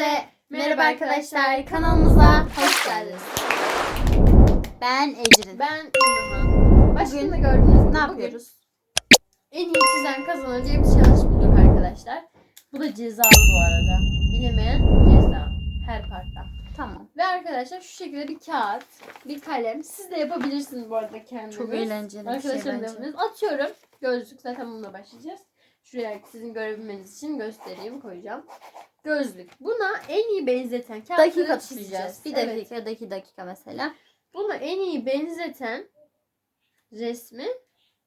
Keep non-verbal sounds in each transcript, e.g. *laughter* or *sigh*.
Hepinize merhaba arkadaşlar. Kanalımıza hoş geldiniz. Ben Ecrin. Ben Ünlühan. Başında gördüğünüz gibi ne yapıyoruz? En iyi çizen kazanır diye bir challenge bulduk arkadaşlar. Bu da cezalı bu arada. Bilemeyen ceza. Her partta. Tamam. Ve arkadaşlar şu şekilde bir kağıt, bir kalem. Siz de yapabilirsiniz bu arada kendiniz. Çok eğlenceli bir şey Arkadaşlarım da bence. Atıyorum. Gözlük zaten bununla başlayacağız. Şuraya sizin görebilmeniz için göstereyim koyacağım. Gözlük. Buna en iyi benzeten kağıtları Dakika çizeceğiz. Bir Evet. dakika, dakika, dakika mesela. Buna en iyi benzeten resmi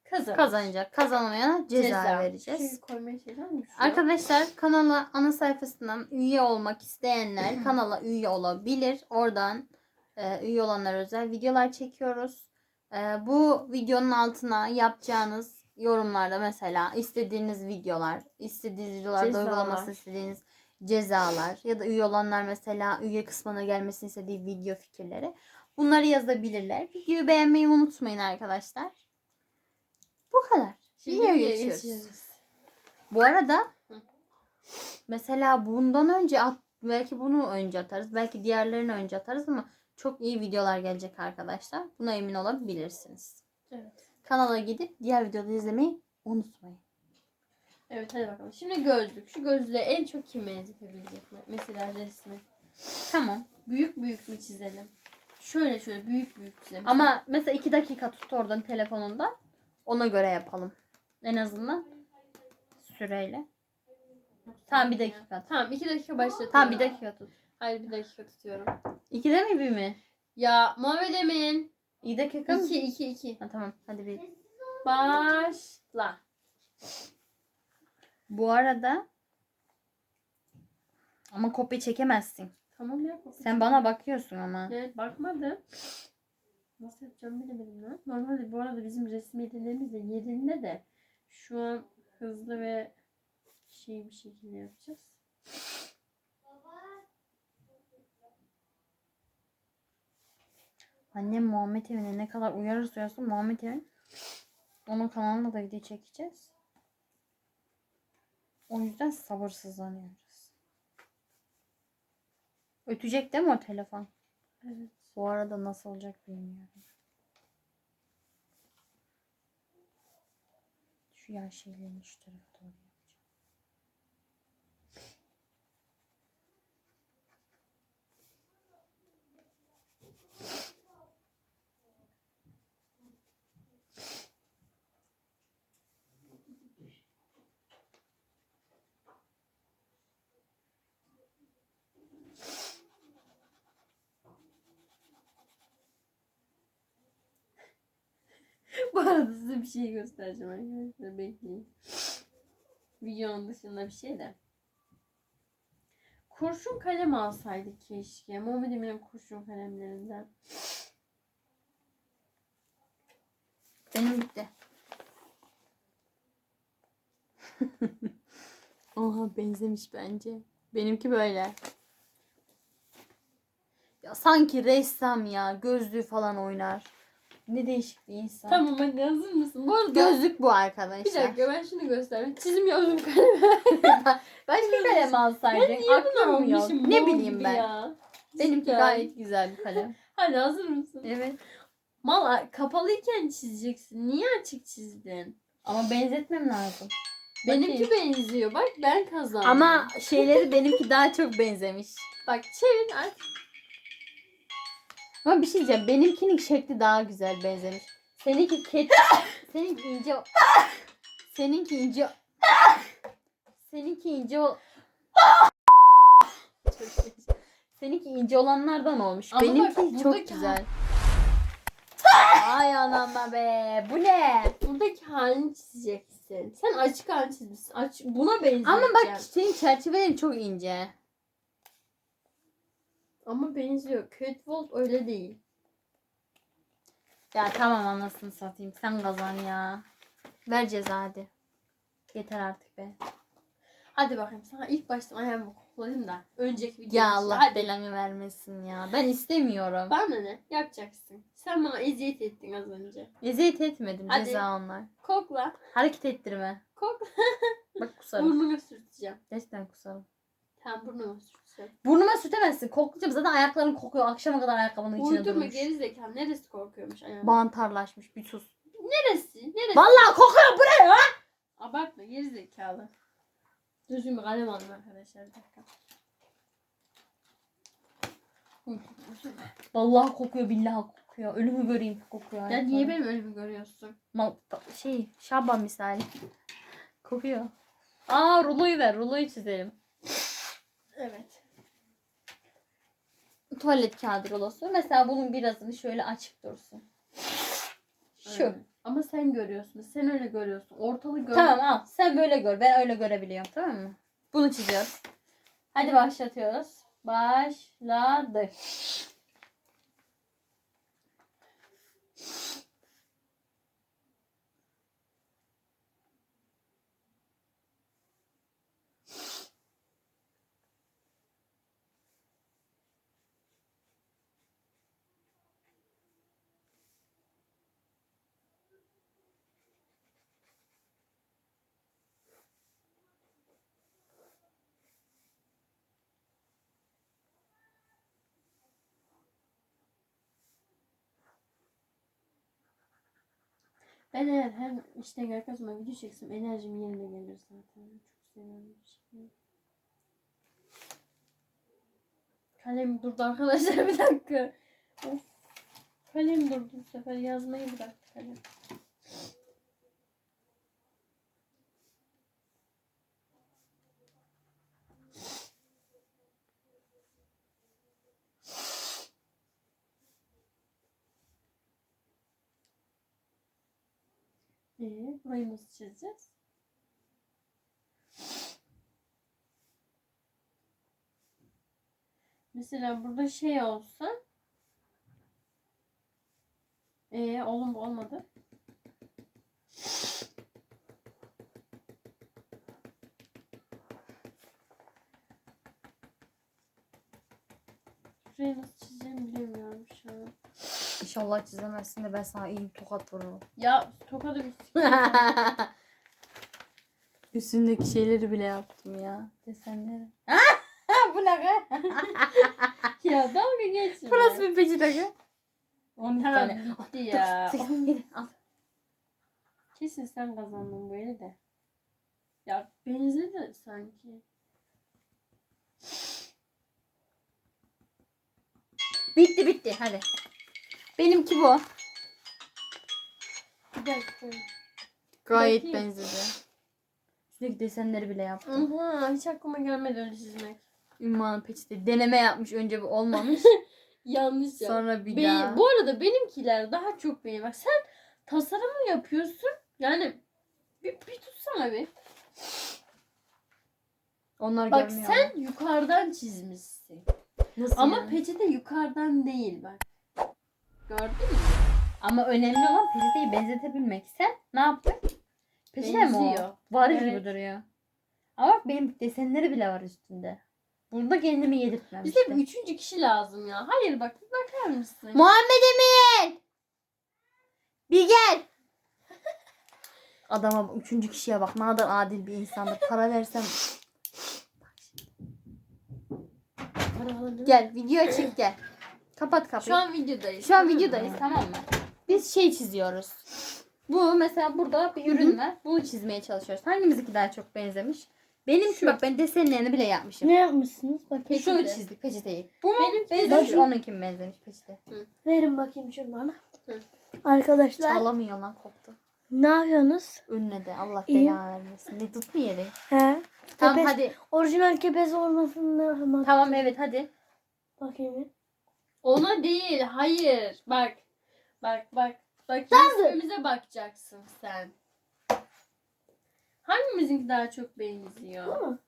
kazanır. Kazanacak. Kazanamayana ceza, vereceğiz. Koymaya? Şu. Arkadaşlar kanala ana sayfasından üye olmak isteyenler *clears throat* kanala üye olabilir. Oradan e, üye olanlar özel videolar çekiyoruz. E, bu videonun altına yapacağınız yorumlarda mesela istediğiniz videolar, istediğiniz videolarda Cezalar. uygulaması istediğiniz cezalar ya da üye olanlar mesela üye kısmına gelmesini istediği video fikirleri bunları yazabilirler. Videoyu beğenmeyi unutmayın arkadaşlar. Bu kadar. Şimdi Videoya geçiyoruz. geçiyoruz. Bu arada mesela bundan önce at, belki bunu önce atarız. Belki diğerlerini önce atarız ama çok iyi videolar gelecek arkadaşlar. Buna emin olabilirsiniz. Evet. Kanala gidip diğer videoları izlemeyi unutmayın. Evet hadi bakalım. Şimdi gözlük. Şu gözlüğe en çok kim benzetebilecek? Mesela resmi. Tamam. Büyük büyük mü çizelim? Şöyle şöyle büyük büyük çizelim. Ama mesela iki dakika tut oradan telefonunda. Ona göre yapalım. En azından süreyle. Tamam bir dakika. Tamam iki dakika başlatalım. Tamam bir dakika tut. Hayır bir dakika tutuyorum. İkide mi bir mi? Ya Muhammed Emin. İki dakika mı? İki iki iki. Ha, tamam hadi bir. Başla. Bu arada ama kopya çekemezsin. Tamam ya. Sen bana bakıyorsun ama. Evet bakmadım. Nasıl yapacağım bilemedim lan. Normalde bu arada bizim resim yeteneğimiz de yerinde de şu an hızlı ve şey bir şekilde yapacağız. Annem Muhammed Emin'e ne kadar uyarırsa uyarsa Muhammed Emin onun kanalına da video çekeceğiz. O yüzden sabırsızlanıyoruz. Ötecek değil mi o telefon? Evet. Bu arada nasıl olacak bilmiyorum. Şu yer şeylerini şu tarafa doğru yapacağım. bu arada size bir şey göstereceğim arkadaşlar. Bekleyin. Videonun dışında bir şey de. Kurşun kalem alsaydık keşke. Muhammed Emin'in kurşun kalemlerinden. Benim bitti. *laughs* Oha benzemiş bence. Benimki böyle. Ya sanki ressam ya. Gözlüğü falan oynar. Ne değişik bir insan. Tamam hadi hazır mısın? Bu arada Gözlük bu arkadaşlar. bir dakika ben şunu göstereyim. Çizim yazım kalemi. Başka kalem alsaydın. Ben niye bunu Aklım yok. almışım? Ne Mor bileyim gibi ben. Ya. Benimki Cidden. gayet güzel bir kalem. *laughs* Hadi hazır mısın? evet. Mal kapalıyken çizeceksin. Niye açık çizdin? Ama benzetmem lazım. Benimki benziyor. Bak ben kazandım. Ama şeyleri benimki daha çok benzemiş. bak çevir aç. Ama bir şey diyeceğim. Benimkinin şekli daha güzel benzemiş. Seninki ket... *laughs* seninki ince... Seninki ince... Seninki ince. Seninki ince olanlardan olmuş. Ama bak, Benimki çok buradaki güzel. *laughs* Ay anama be. Bu ne? Buradaki halini çizeceksin. Sen açık halini çizmişsin. Aç, buna benziyor. Ama bak senin çerçevelerin çok ince. Ama benziyor. Catwalk öyle değil. Ya tamam anasını satayım. Sen kazan ya. Ver ceza hadi. Yeter artık be. Hadi bakayım sana ilk baştan ayağımı koklayayım da. Önceki video. Ya. Allah Hadi. belanı vermesin ya. Ben istemiyorum. Bana ne? Yapacaksın. Sen bana eziyet ettin az önce. Eziyet etmedim Hadi. ceza onlar. Kokla. Hareket ettirme. Kokla. Bak kusarım. Burnunu sürteceğim. Gerçekten kusarım. Tam burnuma sürteceğim. Burnuma sürtemezsin. Koklayacağım zaten ayakların kokuyor. Akşama kadar ayakkabının içine Uydurma durmuş. geri zekalı. Neresi korkuyormuş ayağım? Mantarlaşmış bir sus. Neresi? Neresi? Vallahi kokuyor bu ne ya? Abartma geri zekalı. Düzgün bir kalem aldım arkadaşlar. Bir dakika. Vallahi kokuyor billahi kokuyor. Ölümü göreyim kokuyor. Ya niye ayaklarım. benim ölümü görüyorsun? Ma- şey Şaban misali. Kokuyor. Aa ruloyu ver. Ruloyu çizelim. Evet. Tuvalet kağıdı rulosu. Mesela bunun birazını şöyle açık dursun. Şu. Aynen. Ama sen görüyorsun. Sen öyle görüyorsun. Ortalığı gör. Tamam al. Sen böyle gör. Ben öyle görebiliyorum. Tamam mı? Bunu çiziyoruz. Hadi başlatıyoruz. Başladı. Ben eğer her işten gelirken sonra video çeksem enerjim yerine gelir zaten. Çok seviyorum bu şeyi. Kalem durdu arkadaşlar *laughs* bir dakika. Of. Kalem durdu bu sefer yazmayı bıraktı kalem. Ee, burayı nasıl çizeceğiz? Mesela burada şey olsa ee, oğlum bu olmadı. Şurayı nasıl çizeceğimi bilemiyorum. İnşallah çizemezsin de ben sana iyi bir tokat vururum. Ya tokadı bir *laughs* Üstündeki şeyleri bile yaptım ya. Desenleri. *laughs* Bu ne be? *laughs* ya dalga geçme. Burası bir peçete gel. 12 Tamam tane. bitti ya. Al. Kesin sen kazandın böyle de. Ya benzedi sanki. Bitti bitti hadi. Benimki bu. Bir dakika. Gayet Bakayım. benzedi. Üstündeki desenleri bile yaptım. Aha, hiç aklıma gelmedi öyle çizmek. Ünvan peçete. Deneme yapmış önce bu olmamış. *laughs* Yanlış ya. Sonra bir Benim- daha. bu arada benimkiler daha çok beğeni. Bak sen tasarımı yapıyorsun. Yani bir, bir tutsana bir. Onlar Bak görmüyor sen yukarıdan çizmişsin. Nasıl Ama yani? peçete yukarıdan değil bak. Gördün mü? Ama önemli olan peçeteyi benzetebilmek. Sen ne yaptın? Peçete mi o? Benziyor. Var Evet. gibi duruyor. Ama bak benim desenleri bile var üstünde. Burada kendimi Bize yedirtmemiştim. bir üçüncü kişi lazım ya. Hayır bak bir bakar mısın? Muhammed Emin! Bir gel. Adama bak, üçüncü kişiye bak ne kadar adil bir insandır. Para versem. Gel video çek gel. Kapat kapıyı. Şu an videodayız. Şu an videodayız tamam mı? Biz şey çiziyoruz. Bu mesela burada bir ürün var. Bunu çizmeye çalışıyoruz. Hangimizinki daha çok benzemiş? Benim Şu. bak ben desenlerini bile yapmışım. Ne yapmışsınız? Peçete. Şunu çizdik peçeteyi. Bu mu? Benim benzemiş. peçete. Onunki mi benzemiş peçete? Verin bakayım şunu bana. Hı. Arkadaşlar Çalamıyor lan koptu. ne yapıyorsunuz? Önüne de Allah İyi. belanı vermesin. Ne tutmuyor yeri. He? Tamam Kepez- hadi. Orijinal kepez olmasın ama Tamam evet hadi. bakayım. Ona değil. Hayır. Bak. Bak bak. Bak Nasıl? resmimize bakacaksın sen. Hangimizinki daha çok benziyor? Bu mu?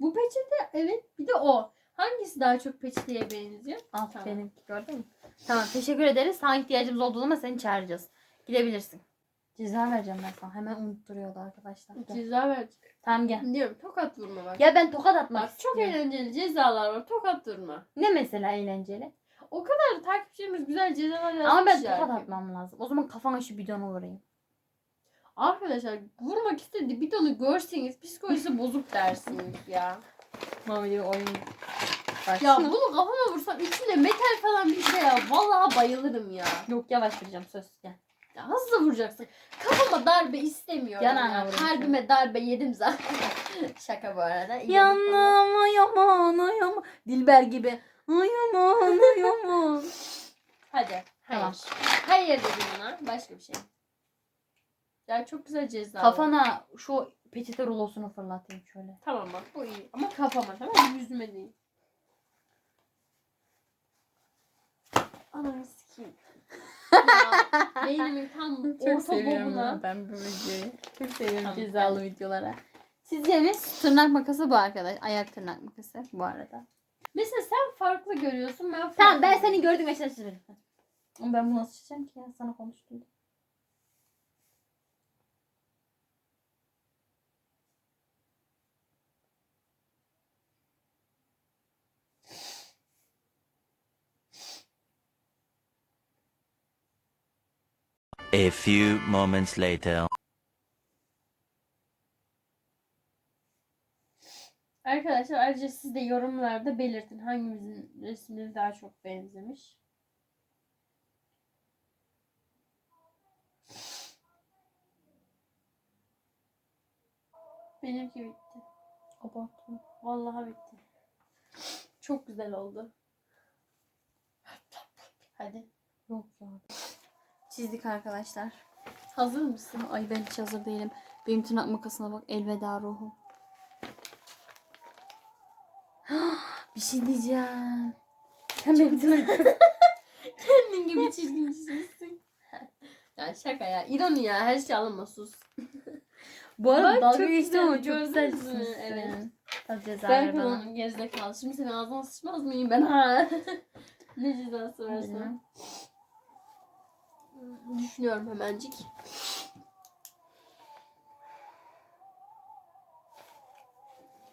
Bu peçete evet bir de o. Hangisi daha çok peçeteye benziyor? Al Tamam. benimki gördün mü? Tamam teşekkür ederiz. Sana ihtiyacımız olduğu zaman seni çağıracağız. Gidebilirsin. Ceza vereceğim ben sana. Hemen unutturuyordu arkadaşlar. Gel. Ceza ver. Tamam gel. Diyorum tokat vurma bak. Ya ben tokat atmak Bak çok istiyorum. eğlenceli cezalar var. Tokat vurma. Ne mesela eğlenceli? O kadar takipçilerimiz güzel cezalar yazmışlar. Ama ben tokat atmam lazım. O zaman kafana şu bidonu vurayım. Arkadaşlar vurmak istedi bidonu görseniz psikolojisi *laughs* bozuk dersiniz ya. Mami oyun. Ya bunu kafama vursam içinde metal falan bir şey ya. Vallahi bayılırım ya. Yok yavaş vuracağım söz gel. ya hızlı vuracaksın. Kafama darbe istemiyorum. Yanağına ya. vurayım Kalbime darbe yedim zaten. *laughs* Şaka bu arada. Yanama yaman yaman. Dilber gibi. Ay yaman. Hadi. Hayır. Tamam. Hayır dedim ona. Başka bir şey. Ya çok güzel ceza. Kafana şu peçete rulosunu fırlatayım şöyle. Tamam bak bu iyi. Ama kafama tamam mı? Yüzüme değil. Ananı sikeyim. ya, beynimin tam orta bobuna. ben bu videoyu. Çok seviyorum Tamam, cezalı videolara. Sizce'miz tırnak makası bu arkadaş. Ayak tırnak makası bu arada. Mesela sen farklı görüyorsun ben farklı Tamam ben seni gördüm çizerim. Ama ben bunu nasıl çizeceğim ki ya sana konuştum. A few moments later. Arkadaşlar ayrıca siz de yorumlarda belirtin hangimizin resimleri daha çok benzemiş. Benimki bitti. Abartma. Vallahi bitti. Çok güzel oldu. Hadi. Yok ya. Çizdik arkadaşlar. Hazır mısın? Ay ben hiç hazır değilim. Benim tırnak makasına bak. Elveda ruhum. Bir şey diyeceğim. Sen benim *laughs* Kendin gibi çirkin çizmişsin. ya şaka ya. İroni ya. Her şey alınma sus. *laughs* Bu arada Bak, dalga çok geçtim ama çok güzel çizmişsin. Evet. Hadi ceza ver bana. kullanım gerizekalı. Şimdi senin ağzına sıçmaz mıyım ben ha? *laughs* ne cezası. Bilmem. Düşünüyorum hemencik.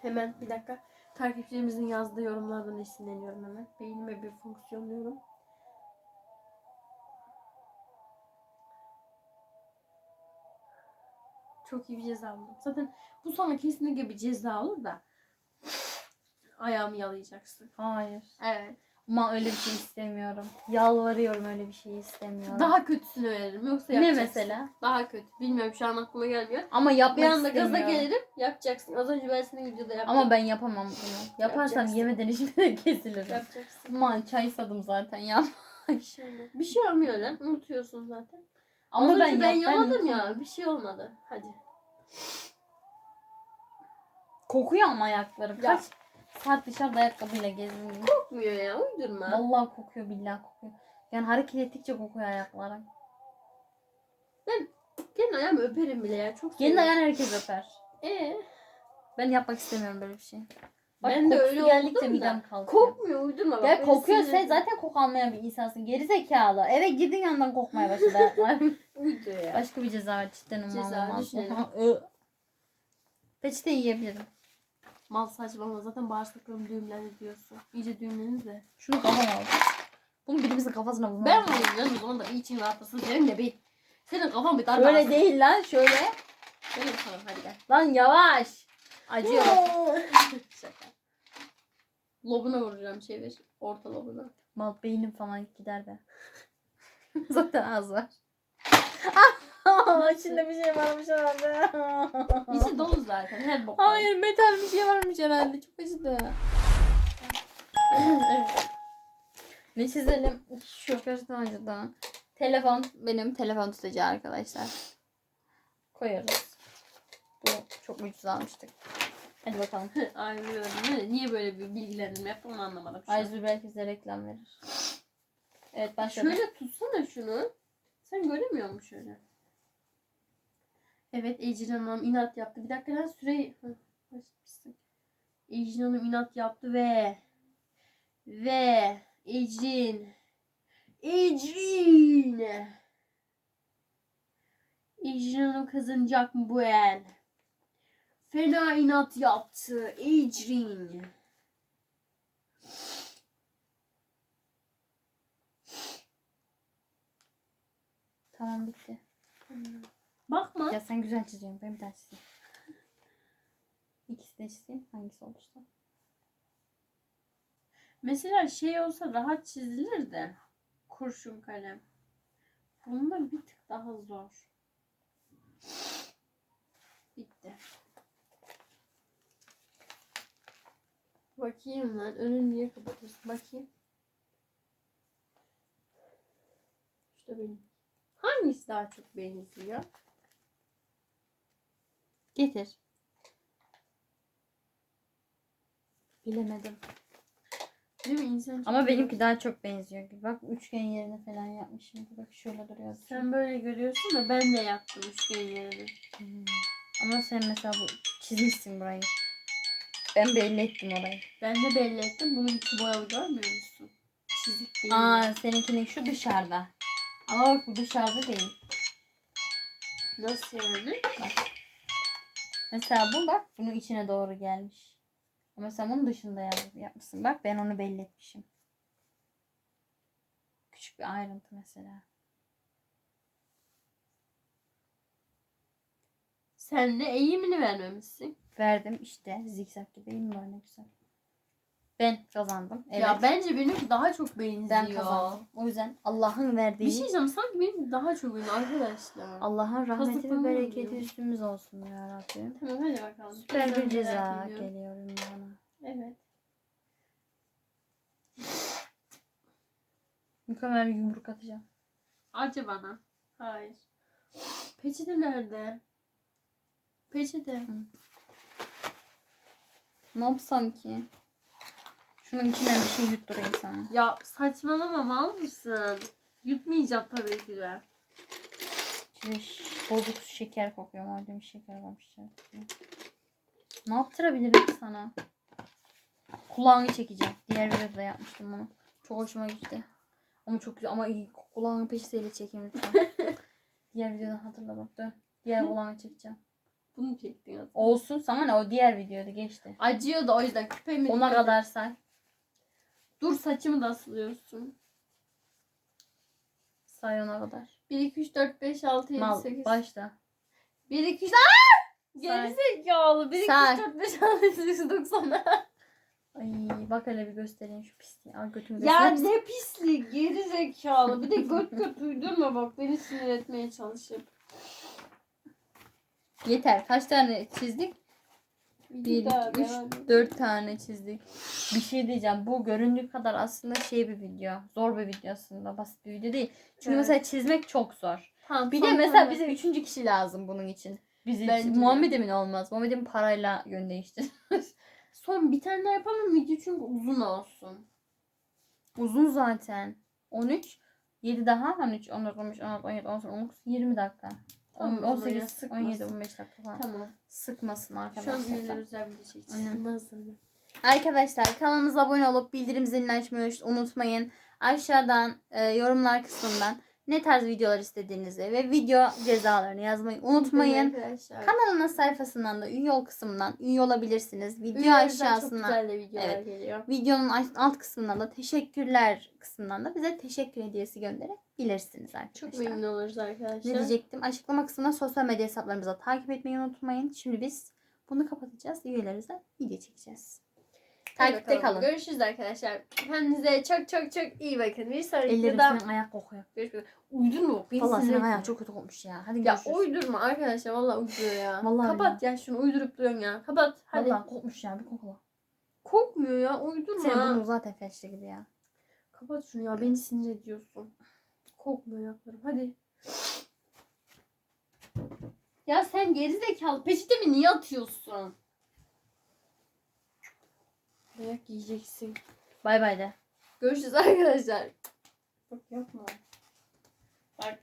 Hemen bir dakika. Takipçilerimizin yazdığı yorumlardan esinleniyorum hemen. Beynime bir fonksiyonluyorum. Çok iyi bir ceza buldum. Zaten bu sana kesinlikle bir ceza olur da ayağımı yalayacaksın. Hayır. Evet. Ama öyle bir şey istemiyorum. Yalvarıyorum öyle bir şey istemiyorum. Daha kötüsünü veririm. Yoksa ne yapacaksın. mesela? Daha kötü. Bilmiyorum şu an aklıma gelmiyor. Ama Bir yapmak anda gaza istemiyorum. gelirim. Yapacaksın. Az önce ben senin videoda yaptım. Ama ben yapamam bunu. Yaparsam Yapacaksın. yemeden içmeden *laughs* kesilirim. Yapacaksın. Aman çay sadım zaten ya. Bir şey olmaz. Bir şey olmuyor lan. Unutuyorsun zaten. Ama Az ben, önce ben yap- yaladım ya. Bir şey olmadı. Hadi. Kokuyor ama ayaklarım. Ya. Kaç saat dışarıda ayakkabıyla gezdim. Kokmuyor ya. Uydurma. Vallahi kokuyor billahi kokuyor. Yani hareket ettikçe kokuyor ayaklarım. Gelin ayağımı öperim bile ya. Çok Gelin seviyorum. ayağını herkes öper. Ee, Ben yapmak istemiyorum böyle bir şey. Bak Ben de kokusu öyle geldikçe oldum da. midem kalkıyor. kokmuyor. Uydurma. bak. Ya Beni kokuyor sen etme. zaten koku almayan bir insansın. Geri zekalı. Eve girdin yandan kokmaya başladı ayaklarım. *laughs* Uyduruyor ya. Başka bir ceza ver cidden Ceza olmaz. düşünelim. Peçete yiyebilirim. Mal saçmalama. Zaten bağırsaklarım düğümlendi diyorsun. İyice düğümlendi de. Şunu kafama al. Bunu birimizin kafasına vurmam. Ben vurayım canım. O zaman da için rahatlasın. Senin de bir. Senin kafan bir darbe Böyle alsın. değil lan şöyle. Benim kafam hadi gel. Lan yavaş. Acıyor. *laughs* Şaka. Lobuna vuracağım çevir. Orta lobuna. Mal beynim falan gider be. *laughs* Zaten az var. *laughs* İçinde bir şey varmış herhalde. Zaten. Her bok. Hayır metal bir şey varmış herhalde. Çok acıdı. *clears throat* evet. Ne çizelim? Şu gerçekten acıdı. Telefon. Benim telefon tutacağı arkadaşlar. Koyarız. Bu çok ucuz almıştık. Hadi bakalım. *laughs* Ay biliyorum. Ne- Niye böyle bir bilgilendirme yaptım onu anlamadım. Ayzül belki bize reklam verir. Evet başladık. Şöyle tutsana şunu. Sen göremiyor musun şöyle? Evet Ecrin Hanım inat yaptı. Bir dakika lan süreyi... Ecrin Hanım inat yaptı ve... Ve... Ecrin... Ecrin... Ecrin Hanım kazanacak mı bu el? Fena inat yaptı. Ecrin. Tamam bitti. Bakma. Ya sen güzel çiziyorsun. Ben bir daha çizeyim. İkisini de çizeyim. Hangisi olursa. Mesela şey olsa rahat çizilir de kurşun kalem. Bunda bir tık daha zor. Bitti. Bakayım lan. Önünü niye kapatıyorsun? Bakayım. İşte benim. Hangisi daha çok benziyor? Getir. Bilemedim. Değil mi? İnsan Ama benimki daha çok benziyor gibi. Bak üçgen yerine falan yapmışım. Bak şöyle duruyor. Sen böyle görüyorsun da ben de yaptım üçgen yerini. Hmm. Ama sen mesela bu çizmişsin burayı. Ben belli ettim orayı. Ben de belli ettim. Bunun içi boyalı görmüyor musun? Çizik değil. Aa seninkinin şu dışarıda. Ama bak bu dışarıda değil. Nasıl yani? Mesela bu bak bunun içine doğru gelmiş. Ama sen bunun dışında yap- yapmışsın. Bak ben onu belli etmişim. Küçük bir ayrıntı mesela. Sen de eğimini vermemişsin. Verdim işte zikzak gibi değil mi var ne güzel. Ben kazandım. Evet. Ya bence benimki daha çok benziyor. ben kazandım. O yüzden Allah'ın verdiği Bir şey diyeceğim sanki benim daha çok benziyor arkadaşlar. Allah'ın rahmeti ve bereketi oluyor. üstümüz olsun ya Rabbim. Tamam hadi bakalım. Süper bir Merak ceza ediyorum. geliyor bana. Evet. Mükemmel bir yumruk atacağım. Acı bana. Hayır. Peçete nerede? Peçete. Ne yapsam ki? Şunun içinden bir şey yutturayım sana. Ya saçmalama mal mısın? Yutmayacağım tabii ki de. İçinde ş- bozuk şeker kokuyor. Madem şeker varmış. Ne yaptırabilirim sana? Kulağını çekeceğim. Diğer videoda yapmıştım bunu. Çok hoşuma gitti. Ama çok güzel. Ama iyi. Kulağını peçeteyle çekeyim lütfen. *laughs* diğer videodan hatırla bak. Dön. Diğer kulağını çekeceğim. Bunu çektin aslında. Olsun. Sana ne? O diğer videoda geçti. Acıyor da o yüzden küpemi Ona kadar say. Dur saçımı da asılıyorsun. Say ona kadar. 1 2 3 4 5 6 7 Mal 8 başla. 1 2 3 Aaa! Say. Gerizekalı. 1 2 3 Say. 4 5 6 7 8 9 10. Ay bak hele bir göstereyim şu pisliği. Al götümü Ya ne pisliği geri zekalı. Bir de göt göt uydurma bak beni sinir etmeye çalışıp. Yeter. Kaç tane çizdik? Bir 1, daha 2, 3, devam et. 4 tane çizdik. Bir şey diyeceğim. Bu göründüğü kadar aslında şey bir video. Zor bir video aslında. Basit bir video değil. Çünkü Evet. mesela çizmek çok zor. Tamam, Bir de son mesela tane. bize üçüncü kişi lazım bunun için. Bizi Bence de. Muhammed Emin olmaz. Muhammed Emin parayla yön değiştir. *laughs* Son bir tane daha yapalım video çünkü uzun olsun. Uzun zaten. 13. 7 daha. 13, 14, 15, 16, 17, 18, 19, 20 dakika. Tamam, On- o zaman 18, ya, sıkmasın. 17, 15 dakika falan. Tamam. Sıkmasın Şu an arkadaşlar. özel video çekeceğiz. Aynen. Sıkmazsın mı? Arkadaşlar kanalımıza abone olup bildirim zilini açmayı unutmayın. Aşağıdan e, yorumlar kısmından ne tarz videolar istediğinizi ve video cezalarını yazmayı unutmayın. Arkadaşlar. Kanalının sayfasından da üye ol kısmından üye olabilirsiniz. Video özel çok güzel de videolar Evet. geliyor. videonun alt- kısmından da teşekkürler kısmından da bize teşekkür hediyesi gönderebilirsiniz arkadaşlar. Çok memnun oluruz arkadaşlar. Ne diyecektim? Açıklama kısmına sosyal medya hesaplarımıza takip etmeyi unutmayın. Şimdi biz bunu kapatacağız. Üyelerimize video çekeceğiz. Takipte kalın. Görüşürüz arkadaşlar. Kendinize çok çok çok iyi bakın. Bir sonraki Ellerim videoda senin ayak kokuyor. görüşmek üzere. Uydurma. Beni Valla senin ayak çok kötü kokmuş ya. Hadi Ya görüşürüz. uydurma arkadaşlar. Valla uyduruyor ya. Vallahi Kapat ya şunu uydurup duruyorsun ya. Kapat. Hadi. Valla kokmuş ya bir kokla. Kokmuyor ya. Uydurma. Senin burnun zaten felçli gibi ya. Kapat şunu ya. Beni sinir ediyorsun. Kokmuyor ayaklarım. Hadi. Ya sen gerizekalı peçetemi niye atıyorsun? Dayak yiyeceksin. Bay bay de. Görüşürüz arkadaşlar. Bak yapma. Bak.